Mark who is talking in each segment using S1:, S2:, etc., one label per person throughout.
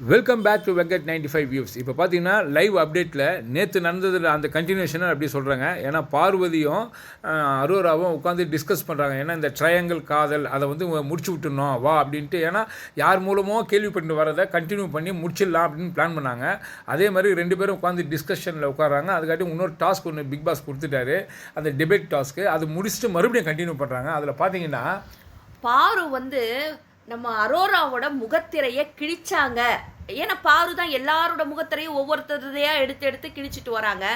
S1: Welcome back to Venkat ninety five views இப்போ பார்த்தீங்கன்னா live அப்டேட்டில் நேற்று நடந்ததில் அந்த கண்டினியூஷனாக அப்படி சொல்கிறாங்க ஏன்னா பார்வதியும் அரோராவும் உட்காந்து டிஸ்கஸ் பண்ணுறாங்க ஏன்னா இந்த ட்ரையாங்கிள் காதல் அதை வந்து முடிச்சு விட்டுணும் வா அப்படின்ட்டு. ஏன்னா யார் மூலமோ கேள்விப்பட்டு வரதை கண்டினியூ பண்ணி முடிச்சிடலாம் அப்படின்னு பிளான் பண்ணாங்க. அதே மாதிரி ரெண்டு பேரும் உட்காந்து டிஸ்கஷனில் உட்காராங்க அதுக்காட்டி இன்னொரு டாஸ்க் ஒன்று பிக் பாஸ் கொடுத்துட்டாரு. அந்த டிபேட் டாஸ்க்கு அது முடிச்சுட்டு மறுபடியும் கண்டினியூ பண்ணுறாங்க அதில் பார்த்தீங்கன்னா
S2: பாரு வந்து நம்ம அரோராவோட முகத்திரையை கிழிச்சாங்க. ஏன்னா பாரு தான் எல்லாரோட முகத்திலையும் ஒவ்வொருத்தரையாக எடுத்து எடுத்து கிழிச்சிட்டு வராங்க.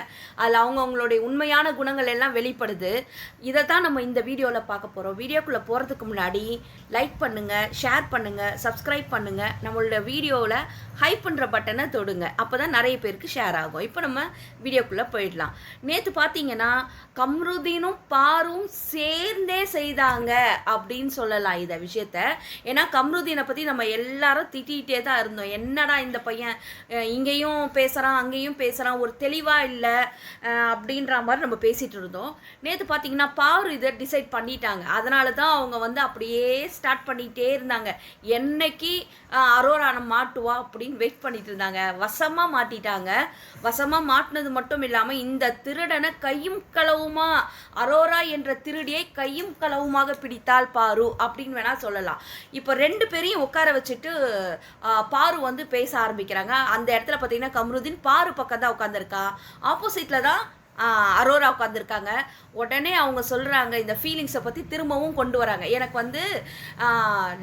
S2: அதில் அவங்கவுங்களுடைய உண்மையான குணங்கள் எல்லாம் வெளிப்படுது. இதை தான் நம்ம இந்த வீடியோவில் பார்க்க போகிறோம் வீடியோக்குள்ளே போகிறதுக்கு முன்னாடி லைக் பண்ணுங்கள் ஷேர் பண்ணுங்கள் சப்ஸ்கிரைப் பண்ணுங்கள் நம்மளோட வீடியோவில் ஹைப் பண்ணுற பட்டனை தொடுங்க. அப்போ தான் நிறைய பேருக்கு ஷேர் ஆகும். இப்போ நம்ம வீடியோக்குள்ளே போயிடலாம். நேற்று பார்த்தீங்கன்னா கம்ருதீனும் பாரும் சேர்ந்தே செய்தாங்க அப்படின்னு சொல்லலாம் இதை விஷயத்த. ஏன்னா கம்ருதீனை பற்றி நம்ம எல்லாரும் திட்டிகிட்டே தான் இருந்தோம். என்ன என்னடா இந்த பையன்? இங்கேயும் பேசுகிறான் அங்கேயும் பேசுகிறான் ஒரு தெளிவாக இல்லை அப்படின்ற மாதிரி நம்ம பேசிகிட்டு இருந்தோம். நேற்று பார்த்தீங்கன்னா பாரு இதை டிசைட் பண்ணிட்டாங்க. அதனால தான் அவங்க வந்து அப்படியே ஸ்டார்ட் பண்ணிகிட்டே இருந்தாங்க. என்னைக்கு அரோரான மாட்டுவா அப்படின்னு வெயிட் பண்ணிட்டு இருந்தாங்க. வசமாக மாட்டிட்டாங்க. வசமாக மாட்டினது மட்டும் இல்லாமல் இந்த திருடனை கையும் களவுமா அரோரா என்ற திருடியை கையும் களவுமாக பிடித்தால் பாரு அப்படின்னு வேணால் சொல்லலாம். இப்போ ரெண்டு பேரையும் உட்கார வச்சுட்டு பாரு வந்து பேச ஆரம்பிக்கிறாங்க. அந்த இடத்துல பார்த்தீங்கன்னா கம்ருதீன் பாரு பக்கம் தான் உட்காந்துருக்கா ஆப்போசிட்டில் தான் அரோரா உட்காந்துருக்காங்க உடனே அவங்க சொல்கிறாங்க இந்த ஃபீலிங்ஸை பற்றி திரும்பவும் கொண்டு வராங்க. எனக்கு வந்து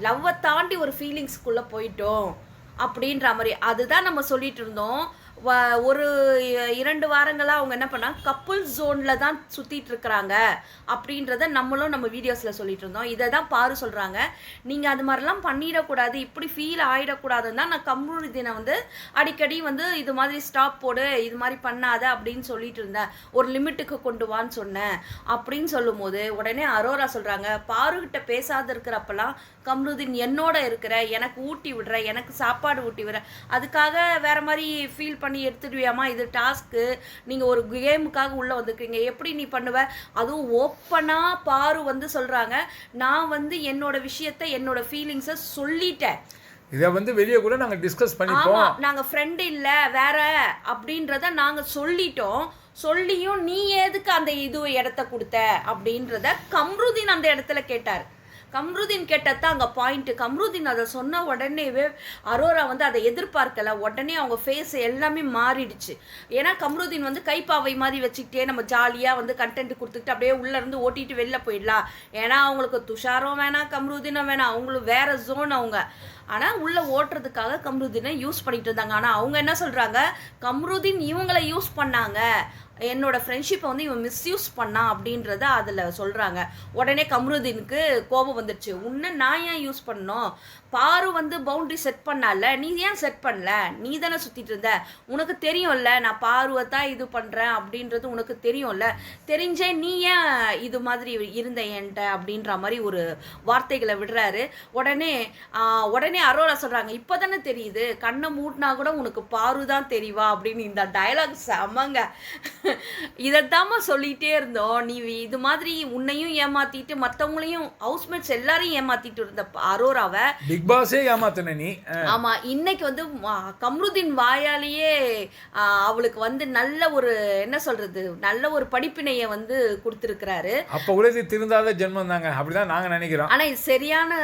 S2: லவ்வை தாண்டி ஒரு ஃபீலிங்ஸ்க்குள்ளே போயிட்டோம் அப்படின்ற மாதிரி. அதுதான் நம்ம சொல்லிட்டு இருந்தோம். ஒரு இரண்டு வாரங்களாக அவங்க என்ன பண்ணால் கப்புள் ஜோனில் தான் சுற்றிட்டு இருக்கிறாங்க அப்படின்றத நம்மளும் நம்ம வீடியோஸில் சொல்லிட்டு இருந்தோம். இதை தான் பாரு சொல்கிறாங்க நீங்கள் அது மாதிரிலாம் பண்ணிடக்கூடாது. இப்படி ஃபீல் ஆகிடக்கூடாதுன்னு தான் நான் கம்ருதினை வந்து அடிக்கடி வந்து இது மாதிரி ஸ்டாப் போடு இது மாதிரி பண்ணாத அப்படின்னு சொல்லிட்டு இருந்தேன். ஒரு லிமிட்டுக்கு கொண்டு வான்னு சொன்னேன். அப்படின்னு சொல்லும்போது உடனே அரோரா சொல்கிறாங்க பாருகிட்ட பேசாத இருக்கிறப்பெல்லாம் கம்ருதீன் என்னோட இருக்கிற எனக்கு ஊட்டி விடுற எனக்கு சாப்பாடு ஊட்டி விடுற அதுக்காக வேற மாதிரி ஃபீல் பண்ண எடுத்துடுவியாமா இது டாஸ்க்கு நீங்கள் ஒரு கேமுக்காக உள்ளே வந்திருக்கீங்க. எப்படி நீ பண்ணுவ? அதுவும் ஓப்பனாக பாரு வந்து சொல்கிறாங்க நான் வந்து என்னோட விஷயத்த என்னோட ஃபீலிங்ஸை சொல்லிட்டேன்.
S1: இதை வந்து வெளியே கூட நாங்கள் டிஸ்கஸ் பண்ணிப்போம்
S2: நாங்க ஃப்ரெண்ட் இல்ல வேற. அப்படின்றத நாங்க சொல்லிட்டோம். சொல்லியும் நீ எதுக்கு அந்த இது இடத்த கொடுத்த? அப்படின்றத கம்ருதீன் அந்த இடத்துல கேட்டார். கம்ருதீன் கேட்டதான் அங்கே பாயிண்ட் கம்ருதீன் அதை சொன்ன உடனேவே அரோரா வந்து அதை எதிர்பார்க்கல. உடனே அவங்க ஃபேஸ் எல்லாமே மாறிடுச்சு. ஏன்னா கம்ருதீன் வந்து கைப்பாவை மாதிரி வச்சுக்கிட்டே நம்ம ஜாலியாக வந்து கண்டென்ட் கொடுத்துக்கிட்டு அப்படியே உள்ள இருந்து ஓட்டிட்டு வெளில போயிடலாம். ஏன்னா அவங்களுக்கு துஷாரும் வேணாம் கம்ருதீனும் வேணாம். அவங்களுக்கு வேற ஜோன் அவங்க. ஆனால் உள்ள ஓட்டுறதுக்காக கம்ருதீனை யூஸ் பண்ணிட்டு இருந்தாங்க. ஆனால் அவங்க என்ன சொல்கிறாங்க கம்ருதீன் இவங்களை யூஸ் பண்ணாங்க. என்னோட ஃப்ரெண்ட்ஷிப்பை வந்து இவன் மிஸ்யூஸ் பண்ணான் அப்படின்றத அதில் சொல்கிறாங்க உடனே கம்ருதீனுக்கு கோபம் வந்துடுச்சு உன்னை நான் ஏன் யூஸ் பண்ணோம் பாரு வந்து பவுண்ட்ரி செட் பண்ணால நீ ஏன் செட் பண்ணல? நீ தானே சுற்றிட்டு இருந்த. உனக்கு தெரியும்ல நான் பாருவை தான் இது பண்ணுறேன் அப்படின்றது உனக்கு தெரியும்ல. தெரிஞ்சே நீ ஏன் இது மாதிரி இருந்த என்கிட்ட அப்படின்ற மாதிரி ஒரு வார்த்தைகளை விடுறாரு. உடனே உடனே அரோரா சொல்கிறாங்க இப்போ தானே தெரியுது. கண்ணை மூட்டினா கூட உனக்கு பாரு தான் தெரியவா அப்படின்னு இந்த டயலாக் செம்மங்க. இதைத்தாம்மா சொல்லிகிட்டே இருந்தோம். நீ இது மாதிரி உன்னையும் ஏமாற்றிட்டு மற்றவங்களையும் ஹவுஸ்மேட்ஸ் எல்லாரையும் ஏமாற்றிட்டு இருந்த அரோராவை
S1: பிக் பாஸே ஏமாத்தின நீ?
S2: ஆமா இன்னைக்கு வந்து கம்ருதீன் வாயாலேயே அவளுக்கு வந்து நல்ல ஒரு என்ன சொல்றது நல்ல ஒரு படிப்பினைய வந்து கொடுத்துருக்கிறாரு.
S1: அப்போ இது திருந்தாத ஜென்மம் தாங்க. அப்படிதான் நாங்கள் நினைக்கிறோம்.
S2: ஆனா இது சரியான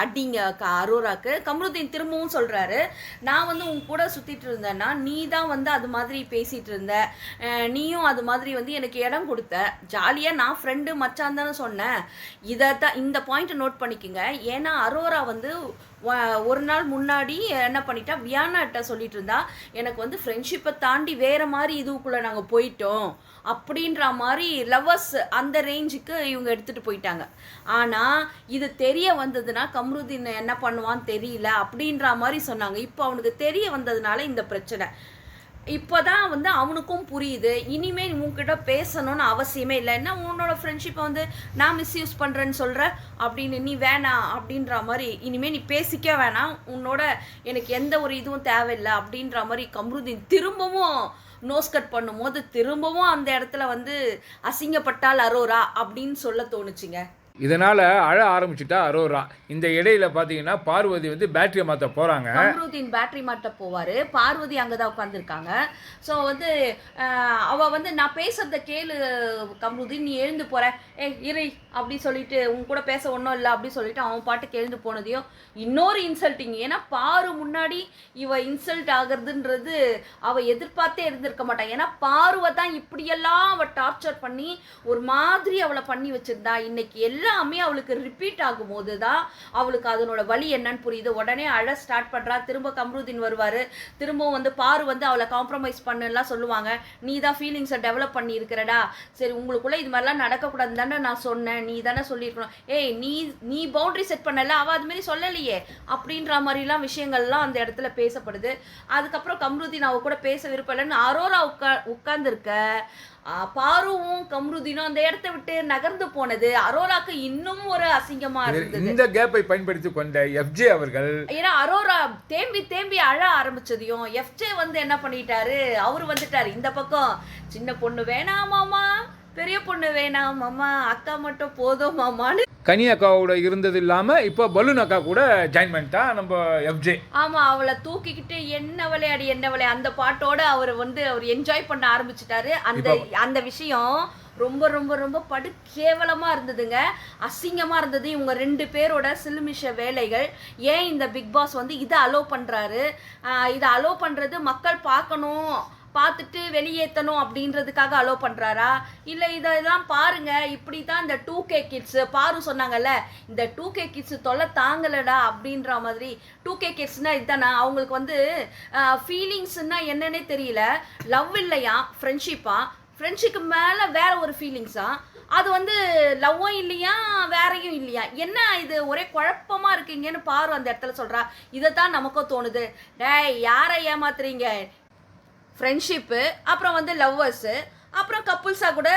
S2: அடிங்க அரோராக்கு. கம்ருதீன் திரும்பவும் சொல்றாரு நான் வந்து உன் கூட சுத்திட்டு இருந்தேன்னா நீ தான் வந்து அது மாதிரி பேசிட்டு இருந்த. நீயும் அது மாதிரி வந்து எனக்கு இடம் கொடுத்த. ஜாலியா நான் ஃப்ரெண்டு மச்சான் தானே சொன்னேன். இதை தான் இந்த பாயிண்ட்டை நோட் பண்ணிக்கோங்க. ஏன்னா அரோரா வந்து வந்து ஒரு நாள் முன்னாடி என்ன பண்ணிட்டா வியானாட்ட சொல்லிட்டு இருந்தா எனக்கு வந்து ஃப்ரெண்ட்ஷிப்பை தாண்டி வேற மாதிரி இதுக்குள்ள நாங்கள் போயிட்டோம் அப்படின்ற மாதிரி லவ்வர்ஸ் அந்த ரேஞ்சுக்கு இவங்க எடுத்துட்டு போயிட்டாங்க. ஆனா இது தெரிய வந்ததுன்னா கம்ருதீன் என்ன பண்ணுவான்னு தெரியல அப்படின்ற மாதிரி சொன்னாங்க. இப்போ அவனுக்கு தெரிய வந்ததுனால இந்த பிரச்சனை. இப்போதான் வந்து அவனுக்கும் புரியுது. இனிமேல் உன்கிட்ட பேசணும்னு அவசியமே இல்லை. என்ன உன்னோட ஃப்ரெண்ட்ஷிப்பை வந்து நான் மிஸ்யூஸ் பண்ணுறேன்னு சொல்கிற அப்படின்னு நீ வேணாம் அப்படின்ற மாதிரி இனிமேல் நீ பேசிக்க வேணாம். உன்னோட எனக்கு எந்த ஒரு இதுவும் தேவையில்லை அப்படின்ற மாதிரி கம்ருதீன் திரும்பவும் நோஸ் கட் பண்ணும்போது திரும்பவும் அந்த இடத்துல வந்து அசிங்கப்பட்டால் அரோரா அப்படின்னு சொல்ல தோணுச்சுங்க.
S1: இதனால் அழ ஆரம்பிச்சிட்டா அரோரா. இந்த இடையில பார்த்தீங்கன்னா பார்வதி வந்து பேட்டரியை மாற்ற போகிறாங்க
S2: அம்ருதீன் பேட்டரி மாற்ற போவாரு. பார்வதி அங்கே தான் உட்காந்துருக்காங்க ஸோ வந்து அவள் வந்து நான் பேசுகிறத கேளு கம்ருதீன் நீ எழுந்து போகிற ஏ இரு அப்படி சொல்லிட்டு உன் கூட பேச ஒன்றும் இல்லை அப்படி சொல்லிட்டு அவன் பாட்டுக்கு எழுந்து போனதையும் இன்னொரு இன்சல்ட்டிங் ஏன்னா பாரு முன்னாடி இவ இன்சல்ட் ஆகுறதுன்றது அவள் எதிர்பார்த்தே இருந்திருக்க மாட்டான் ஏன்னா பார்வை தான் இப்படியெல்லாம் அவள் டார்ச்சர் பண்ணி ஒரு மாதிரி அவளை பண்ணி வச்சிருந்தா. இன்னைக்கு எல்லாமே அவளுக்கு ரிப்பீட் ஆகும்போது தான் அவளுக்கு அதனோட வழி என்னன்னு புரியுது. உடனே அழ ஸ்டார்ட் பண்ணுறா திரும்ப கம்ருதீன் வருவார். திரும்பவும் வந்து பாரு வந்து அவளை காம்ப்ரமைஸ் பண்ணலாம் சொல்லுவாங்க. நீ தான் ஃபீலிங்ஸை டெவலப் பண்ணியிருக்கிறடா. சரி உங்களுக்குள்ளே இது மாதிரிலாம் நடக்கக்கூடாதுன்னு தானே நான் சொன்னேன். நீ தானே சொல்லியிருக்கணும். ஏய் நீ நீ பவுண்டரி செட் பண்ணல. அவள் அதுமாரி சொல்லலையே. அப்படின்ற மாதிரிலாம் விஷயங்கள்லாம் அந்த இடத்துல பேசப்படுது. அதுக்கப்புறம் கம்ருதீன் அவ கூட பேச விருப்பம் இல்லைன்னு அரோரா உட்கா உட்காந்துருக்க பாருவும் கம்ருதீனும் அந்த இடத்த விட்டு நகர்ந்து போனது. அரோராக்கு இன்னும் ஒரு அசிங்கமா இருந்தது.
S1: இந்த கேப்பை பயன்படுத்தி கொண்ட எஃப்ஜே அவர்கள்
S2: ஏன்னா அரோரா தேம்பி தேம்பி அழ ஆரம்பிச்சதையும் எஃப்ஜே வந்து என்ன பண்ணிட்டாரு? அவர் வந்துட்டாரு. இந்த பக்கம் சின்ன பொண்ணு வேணாம் மாமா. பெரிய பொண்ணு வேணாம் மாமா. அக்கா மட்டும் போதும் மாமான்னு
S1: கனி அக்காவோட இருந்தது இல்லாமல் இப்போ பலூன் அக்கா கூட ஜாயின் பண்ணிட்டா நம்ம எஃப்ஜே
S2: ஆமா அவளை தூக்கிக்கிட்டு என்ன விளையாடி என்ன விளையாடி அந்த பாட்டோட அவர் வந்து அவர் என்ஜாய் பண்ண ஆரம்பிச்சிட்டாரு. அந்த அந்த விஷயம் ரொம்ப ரொம்ப ரொம்ப படு கேவலமா இருந்ததுங்க. அசிங்கமா இருந்தது. இவங்க ரெண்டு பேரோட சிலுமிஷ வேலைகள். ஏன் இந்த பிக் பாஸ் வந்து இதை அலோ பண்றாரு? ஆஹ் இதை அலோ பண்றது மக்கள் பார்க்கணும். பார்த்துட்டு வெளியேற்றணும் அப்படின்றதுக்காக அலோ பண்ணுறாரா இல்லை இதெல்லாம் பாருங்க இப்படி தான் இந்த டூ கே கிட்ஸு பாரு சொன்னாங்கல்ல இந்த டூ கே கிட்ஸு தொல்லை தாங்கலடா அப்படின்ற மாதிரி. டூ கே கிட்ஸ்னால் இதுதானா அவங்களுக்கு வந்து ஃபீலிங்ஸ்னால் என்னன்னே தெரியல. லவ் இல்லையா? ஃப்ரெண்ட்ஷிப்பா ஃப்ரெண்ட்ஷிக்கு மேலே வேற ஒரு ஃபீலிங்ஸா அது வந்து லவ்வும் இல்லையா? வேறையும் இல்லையா? என்ன இது? ஒரே குழப்பமாக இருக்கீங்கன்னு பாரு அந்த இடத்துல சொல்கிறா இதை தான் நமக்கும் தோணுது. டேய் யாரை ஏமாத்துறீங்க? ஃப்ரெண்ட்ஷிப்பு அப்புறம் வந்து லவ்வர்ஸு அப்புறம் கப்புள்ஸாக கூட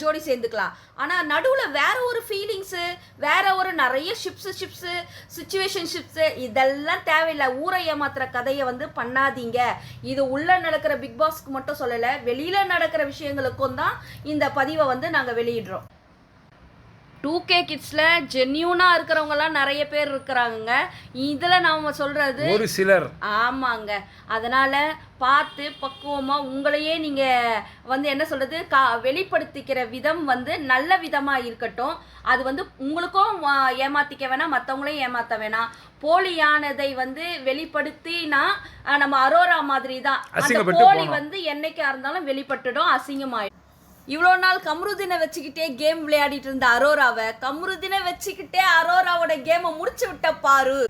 S2: ஜோடி சேர்ந்துக்கலாம். ஆனால் நடுவில் வேற ஒரு ஃபீலிங்ஸு வேற ஒரு நிறைய ஷிப்ஸு ஷிப்ஸு சுச்சுவேஷன் ஷிப்ஸு இதெல்லாம் தேவையில்லை. ஊரை ஏமாத்துற கதையை வந்து பண்ணாதீங்க. இது உள்ளே நடக்கிற பிக் பாஸ்க்கு மட்டும் சொல்லலை வெளியில் நடக்கிற விஷயங்களுக்கும் தான் இந்த பதிவை வந்து நாங்கள் வெளியிடுறோம். டூ கே கிட்ஸில் ஜென்யூனாக இருக்கிறவங்கலாம் நிறைய பேர் இருக்கிறாங்க இதில் நாம் சொல்கிறது
S1: ஒரு சிலர்.
S2: ஆமாங்க. அதனால் பார்த்து பக்குவமாக உங்களையே நீங்கள் வந்து என்ன சொல்கிறது கா வெளிப்படுத்திக்கிற விதம் வந்து நல்ல விதமாக இருக்கட்டும். அது வந்து உங்களுக்கும் ஏமாத்திக்க வேணாம் மற்றவங்களையும் ஏமாற்ற வேணாம். போலியானதை வந்து வெளிப்படுத்தினா நம்ம அரோரா மாதிரி தான் அந்த போலி. வந்து என்னைக்கா இருந்தாலும் வெளிப்பட்டுடும் அசிங்கமாயிடும். இவ்வளோ நாள் கம்ருதினை வச்சுக்கிட்டே கேம் விளையாடிட்டு இருந்த அரோராவை கம்ருதினை வச்சுக்கிட்டே அரோராவோட கேமை முடிச்சு விட்ட பாரு.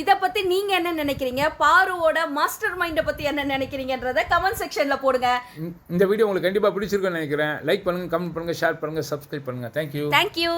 S2: இதை பத்தி நீங்க என்ன நினைக்கிறீங்க? பாருவோட மாஸ்டர் மைண்டை பத்தி என்ன நினைக்கிறீங்கன்றத கமெண்ட் செக்ஷன்ல போடுங்க.
S1: இந்த வீடியோ உங்களுக்கு கண்டிப்பாக பிடிச்சிருக்குன்னு நினைக்கிறேன். லைக் பண்ணுங்கள் கமெண்ட் பண்ணுங்கள் ஷேர் பண்ணுங்கள் சப்ஸ்கிரைப் பண்ணுங்கள் தேங்க்யூ
S2: தேங்க்யூ